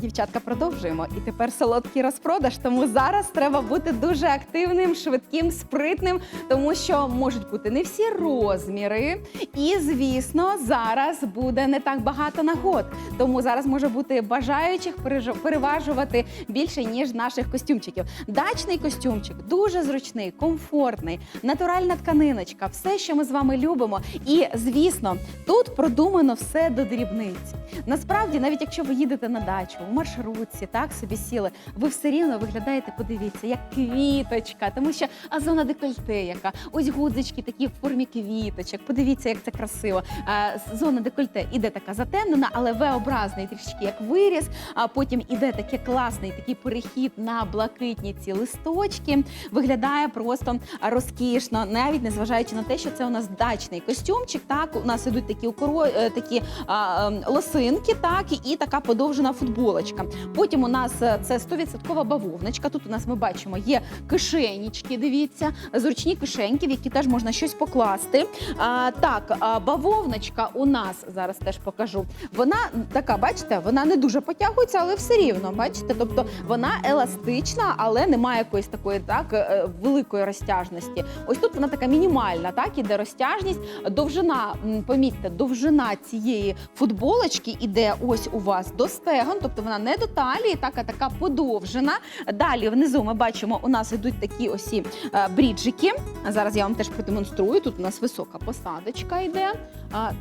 Дівчатка, продовжуємо. І тепер солодкий розпродаж. Тому зараз треба бути дуже активним, швидким, спритним, тому що можуть бути не всі розміри. І звісно, зараз буде не так багато нагод. Тому зараз може бути бажаючих переважувати більше ніж наших костюмчиків. Дачний костюмчик дуже зручний, комфортний, натуральна тканиночка, все, що ми з вами любимо. І звісно, тут продумано все до дрібниць. Насправді, навіть якщо ви їдете на дачу у маршрутці, так собі сіли, ви все рівно виглядаєте, подивіться, як квіточка, тому що а зона декольте, яка ось гудзички такі в формі квіточок. Подивіться, як це красиво. А, зона декольте іде така затемнена, але V-образний трішки як виріс. А потім іде таке класний такий перехід на блакитні ці листочки. Виглядає просто розкішно, навіть незважаючи на те, що це у нас дачний костюмчик. Так, у нас ідуть такі укоро... е, такі а, ем, лосинки, так і така подовжена футболочка. Потім у нас е, це 100% бавовночка. Тут у нас ми бачимо є кишенічки. Дивіться, зручні кишеньки, в які теж можна щось покласти. А, так, а, бавовночка у нас зараз теж покажу. Вона така, бачите, вона не дуже потягується, але все рівно. Бачите, тобто вона еластична, але немає якоїсь такої так е, великої розтяжності. Ось тут вона така мінімальна, так іде розтяжність. Довжина, помітьте, довжина цієї футболочки іде ось у вас до стегон, тобто вона не до талії, так а така подовжена. Далі внизу ми бачимо, у нас йдуть такі осі е, бріджики. Зараз я вам теж продемонструю. Тут у нас висока посадочка йде.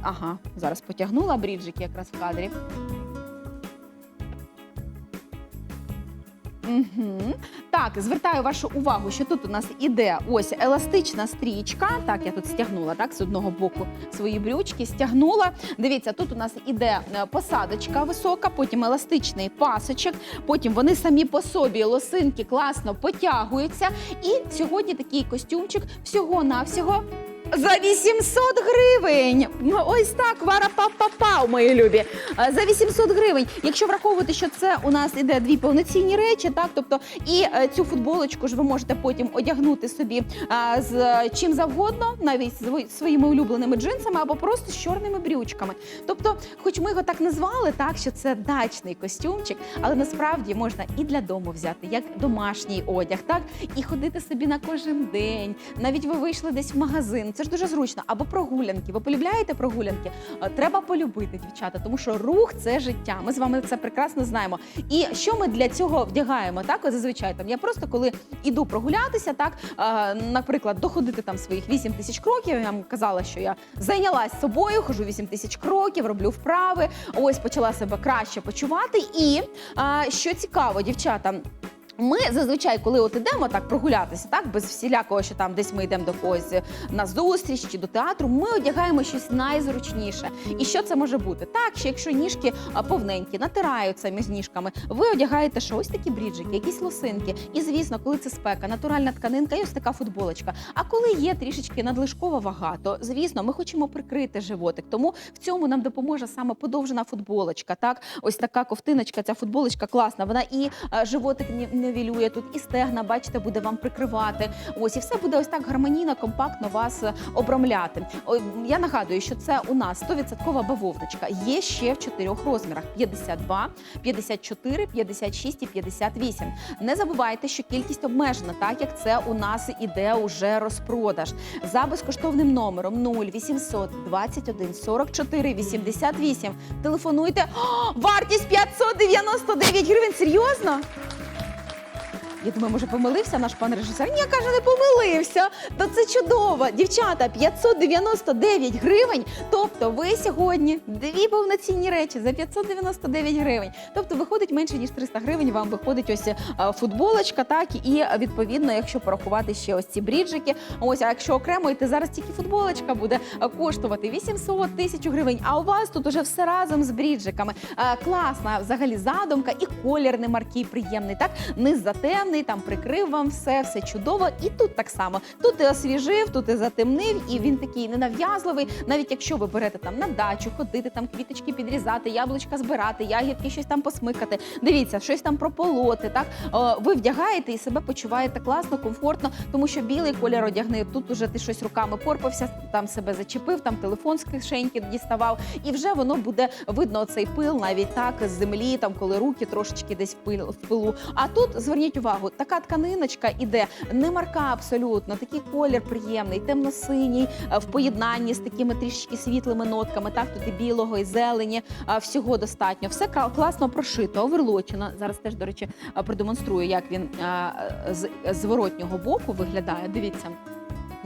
Ага, зараз потягнула бріджики якраз в кадрі. Угу. Так, звертаю вашу увагу, що тут у нас іде ось еластична стрічка. Так, я тут стягнула так, з одного боку свої брючки, стягнула. Дивіться, тут у нас іде е, посадочка висока, потім еластичний пасочок, потім вони самі по собі лосинки класно потягуються. І сьогодні такий костюмчик всього-навсього за 800 гривень. Ось так, вара па па пау мої любі. Е, За 800 гривень. Якщо враховувати, що це у нас іде дві повноцінні речі, так тобто і е, цю футболочку ж ви можете потім одягнути собі е, з чим завгодно, навіть з своїми улюбленими джинсами або просто з чорними брючками. Тобто, хоч ми його так назвали, так що це дачний костюмчик, але насправді можна і для дому взяти, як домашній одяг, так і ходити собі на кожен день. Навіть ви вийшли десь в магазин. Це ж дуже зручно. Або прогулянки. Ви полюбляєте прогулянки? Е, Треба полюбити, дівчата, тому що рух це життя. Ми з вами це прекрасно знаємо. І що ми для цього вдягаємо? Так, зазвичай там я просто коли іду прогулятися, так е, наприклад, доходити там своїх 8 тисяч кроків. Я вам казала, що я зайнялась собою, хожу 8 тисяч кроків, роблю вправи. Ось почала себе краще почувати. І е, що цікаво, дівчата. Ми зазвичай, коли от ідемо так прогулятися, так без всілякого, що там десь ми йдемо до когось на зустріч чи до театру, ми одягаємо щось найзручніше. І що це може бути? Так, що якщо ніжки повненькі, натираються між ніжками, ви одягаєте що ось такі бріджики, якісь лосинки. І звісно, коли це спека, натуральна тканинка і ось така футболочка. А коли є трішечки надлишкова вага, то звісно, ми хочемо прикрити животик. Тому в цьому нам допоможе саме подовжена футболочка. Так, ось така ковтиночка, ця футболочка класна. Вона і животик ні- нівелює тут, і стегна, бачите, буде вам прикривати. Ось і все буде ось так гармонійно, компактно вас обрамляти. Я нагадую, що це у нас 100% бавовночка. Є ще в чотирьох розмірах: 52, 54, 56 і 58. Не забувайте, що кількість обмежена, так як це у нас іде уже розпродаж. За безкоштовним номером 0800 21 44 88. Телефонуйте. О, вартість 599 гривень. Серйозно? Я думаю, може помилився наш пан режисер? Ні, каже, не помилився. То це чудово. Дівчата, 599 гривень. Тобто ви сьогодні дві повноцінні речі за 599 гривень. Тобто виходить менше ніж 300 гривень. Вам виходить ось футболочка, так і відповідно, якщо порахувати ще ось ці бріджики. Ось, а якщо окремо йти зараз тільки футболочка буде коштувати 800 тисяч гривень. А у вас тут уже все разом з бріджиками. Класна взагалі задумка і колір не маркий приємний. Так низ затемнений. Приємний, там прикрив вам все, все чудово. І тут так само. Тут ти освіжив, тут ти затемнив, і він такий ненав'язливий. Навіть якщо ви берете там на дачу, ходити, там квіточки підрізати, яблучка збирати, ягідки щось там посмикати. Дивіться, щось там прополоти. Так О, ви вдягаєте і себе почуваєте класно, комфортно, тому що білий колір одягни. Тут уже ти щось руками порпався, там себе зачепив, там телефон з кишеньки діставав, і вже воно буде видно цей пил, навіть так з землі, там коли руки трошечки десь в пилу. А тут зверніть увагу, така тканиночка іде не марка абсолютно, такий колір приємний, темно-синій, е, в поєднанні з такими трішечки світлими нотками. Так, тут і білого, і зелені, всього достатньо. Все класно прошито, оверлочено. Зараз теж, до речі, продемонструю, як він з зворотнього боку виглядає. Дивіться.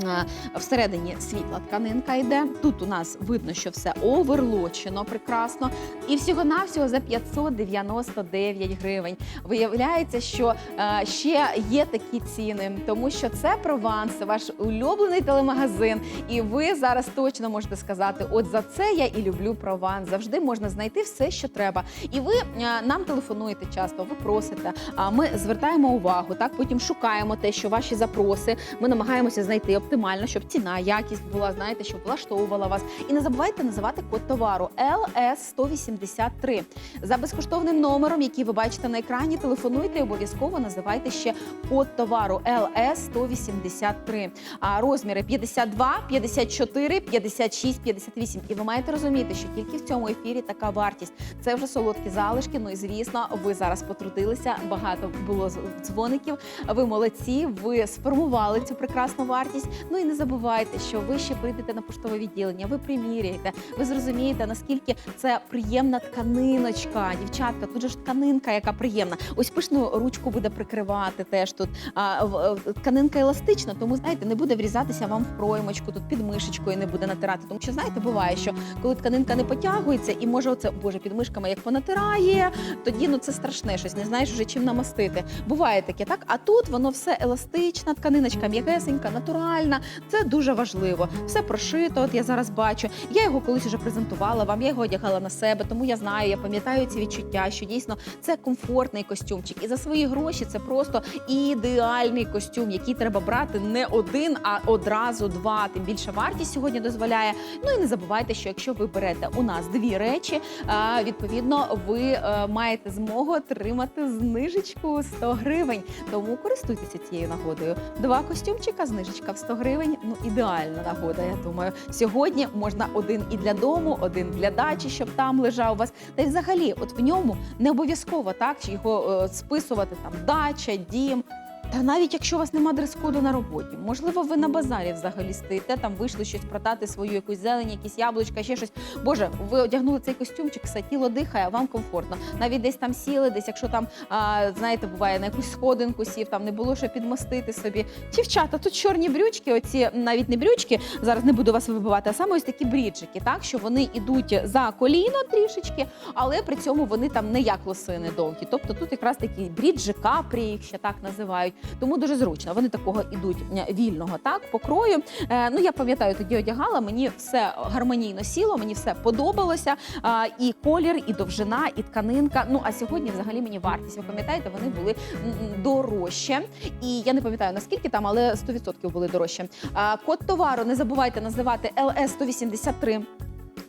А, Всередині світла тканинка йде. Тут у нас видно, що все оверлочено прекрасно. І всього-навсього за 599 гривень. Виявляється, що е, ще є такі ціни, тому що це Прованс, ваш улюблений телемагазин. І ви зараз точно можете сказати: от за це я і люблю Прованс. Завжди можна знайти все, що треба. І ви е, нам телефонуєте часто, ви просите. А ми звертаємо увагу, так потім шукаємо те, що ваші запроси. Ми намагаємося знайти оптимально, щоб ціна, якість була, знаєте, щоб влаштовувала вас. І не забувайте називати код товару LS 183 за безкоштовним номером, який ви бачите на екрані. Телефонуйте і обов'язково називайте ще код товару LS 183. А розміри 52, 54, 56, 58. І ви маєте розуміти, що тільки в цьому ефірі така вартість. Це вже солодкі залишки. Ну і звісно, ви зараз потрудилися. Багато було дзвоників. Ви молодці, ви сформували цю прекрасну вартість. Ну і не забувайте, що ви ще прийдете на поштове відділення, ви приміряєте, ви зрозумієте, наскільки це приємна тканиночка. Дівчатка, тут же ж тканинка, яка приємна. Ось пишну ручку буде прикривати теж тут. А, в- тканинка еластична, тому знаєте, не буде врізатися вам в проймочку, тут під мишечкою не буде натирати. Тому що знаєте, буває, що коли тканинка не потягується, і може оце боже під мишками як понатирає, тоді ну це страшне щось, не знаєш вже чим намастити. Буває таке, так? А тут воно все еластична, тканиночка м'якесенька, натуральна. Це дуже важливо. Все прошито. От я зараз бачу. Я його колись вже презентувала вам. Я його одягала на себе, тому я знаю, я пам'ятаю ці відчуття, що дійсно це комфортний костюмчик. І за свої гроші це просто ідеальний костюм, який треба брати не один, а одразу два. Тим більше вартість сьогодні дозволяє. Ну і не забувайте, що якщо ви берете у нас дві речі, відповідно ви е, маєте змогу отримати знижечку 100 гривень. Тому користуйтеся цією нагодою. Два костюмчика, знижечка в 100 гривень. Ну ідеальна нагода. Я думаю, сьогодні можна один і для дому, один для дачі, щоб там лежав у вас. Та й взагалі, от в ньому не обов'язково так чи його е, списувати там дача, дім. Та навіть якщо у вас нема дрес-коду на роботі, можливо, ви на базарі взагалі стоїте, там вийшли щось продати свою якусь зелень, якісь яблучка, ще щось. Боже, ви одягнули цей костюмчик, все тіло дихає, вам комфортно. Навіть десь там сіли, десь, якщо там а, знаєте, буває на якусь сходинку сів, там не було що підмостити собі. Дівчата, тут чорні брючки, оці навіть не брючки, зараз не буду вас вибивати, а саме ось такі бріджики, так що вони йдуть за коліно трішечки, але при цьому вони там не як лосини довгі. Тобто тут якраз такі бріджі, капрі, їх ще так називають. Тому дуже зручно. Вони такого ідуть вільного так покрою. Е, ну я пам'ятаю, тоді одягала. Мені все гармонійно сіло, мені все подобалося. І колір, і довжина, і тканинка. Ну а сьогодні взагалі мені вартість. Ви пам'ятаєте, вони були дорожче. І я не пам'ятаю наскільки там, але 100% були дорожче. Код товару не забувайте називати LS 183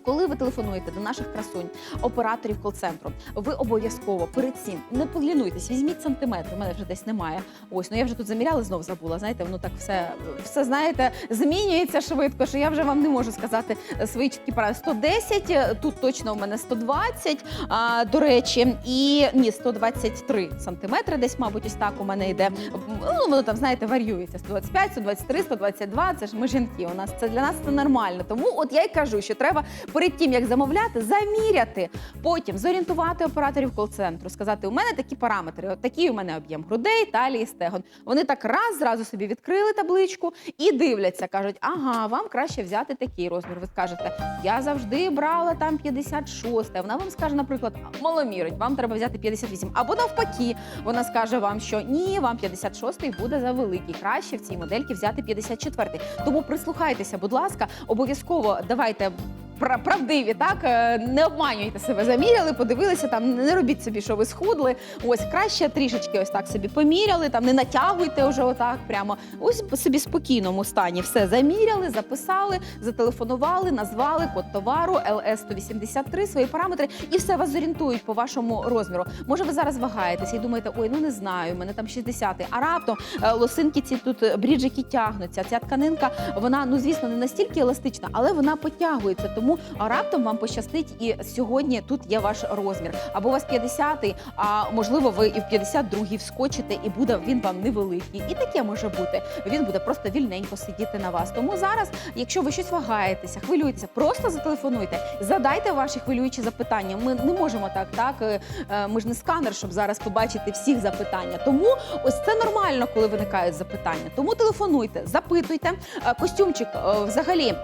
коли ви телефонуєте до наших красунь, операторів кол-центру, ви обов'язково перед цим не полінуйтесь, візьміть сантиметр. У мене вже десь немає. Ось ну я вже тут заміряла, знов забула. Знаєте, воно так все, все знаєте, змінюється швидко. Що я вже вам не можу сказати е, свої чіткі параметри. 110, е, тут точно у мене 120, а, до речі, і ні, 123 сантиметри. Десь, мабуть, ось так у мене йде. Ну воно там знаєте, варіюється 125, 123, 122. Це ж ми жінки. У нас це для нас це нормально. Тому от я й кажу, що треба перед тим як замовляти, заміряти, потім зорієнтувати операторів кол-центру, сказати: у мене такі параметри, от такий у мене об'єм грудей, талії, стегон. Вони так раз зразу собі відкрили табличку і дивляться, кажуть, ага, вам краще взяти такий розмір. Ви скажете, я завжди брала там 56, а вона вам скаже, наприклад, маломірить, вам треба взяти 58. Або навпаки, вона скаже вам, що ні, вам 56 буде за великий. Краще в цій модельці взяти 54. Тому прислухайтеся, будь ласка, обов'язково давайте правдиві, так е, не обманюйте себе. Заміряли, подивилися там, не робіть собі, що ви схудли. Ось краще трішечки ось так собі поміряли, там не натягуйте вже отак прямо. Ось собі спокійному стані все заміряли, записали, зателефонували, назвали код товару ЛС 183 свої параметри, і все вас зорієнтують по вашому розміру. Може, ви зараз вагаєтеся і думаєте, ой, ну не знаю, мене там 60 а раптом е, лосинки ці тут е, бріджики тягнуться. Ця тканинка, вона ну звісно не настільки еластична, але вона потягується. Тому а, раптом вам пощастить, і сьогодні тут є ваш розмір. Або у вас 50-й, а можливо, ви і в 52-й вскочите, і буде він вам невеликий. І таке може бути. Він буде просто вільненько сидіти на вас. Тому зараз, якщо ви щось вагаєтеся, хвилюєтеся, просто зателефонуйте, задайте ваші хвилюючі запитання. Ми не можемо так, так е, е, ми ж не сканер, щоб зараз побачити всіх запитання. Тому ось це нормально, коли виникають запитання. Тому телефонуйте, запитуйте. Е, Костюмчик взагалі.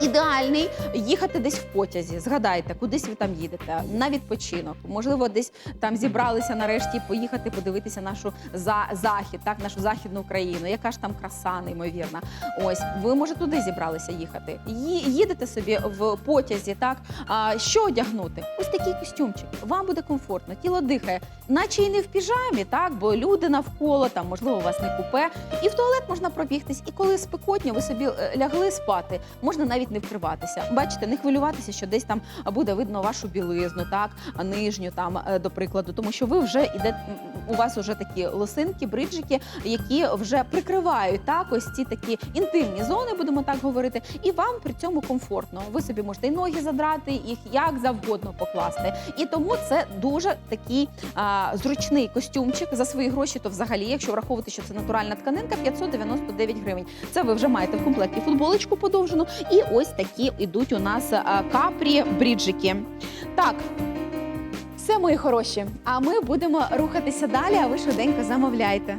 Ідеальний їхати десь в потязі. Згадайте, кудись ви там їдете на відпочинок. Можливо, десь там зібралися нарешті поїхати подивитися нашу за захід, так нашу західну Україну. Яка ж там краса неймовірна. Ось ви може туди зібралися їхати. Їдете собі в потязі. Так а що одягнути? Ось такий костюмчик. Вам буде комфортно, тіло дихає, наче і не в піжамі, так бо люди навколо там, можливо, у вас не купе, і в туалет можна пробігтись. І коли спекотня, ви собі е, лягли спати, можна навіть не вкриватися. Бачите, не хвилюватися, що десь там буде видно вашу білизну, так нижню там, е, до прикладу, тому що ви вже іде у вас вже такі лосинки, бриджики, які вже прикривають так, ось ці такі інтимні зони, будемо так говорити, і вам при цьому комфортно. Ви собі можете і ноги задрати, їх як завгодно покласти. І тому це дуже такий а, зручний костюмчик за свої гроші. То взагалі, якщо враховувати, що це натуральна тканинка, 599 гривень. Це ви вже маєте в комплекті футболочку подовжену, і ось такі ідуть у нас капрі бріджики. Так. Все, мої хороші. А ми будемо рухатися далі. А ви швиденько замовляйте.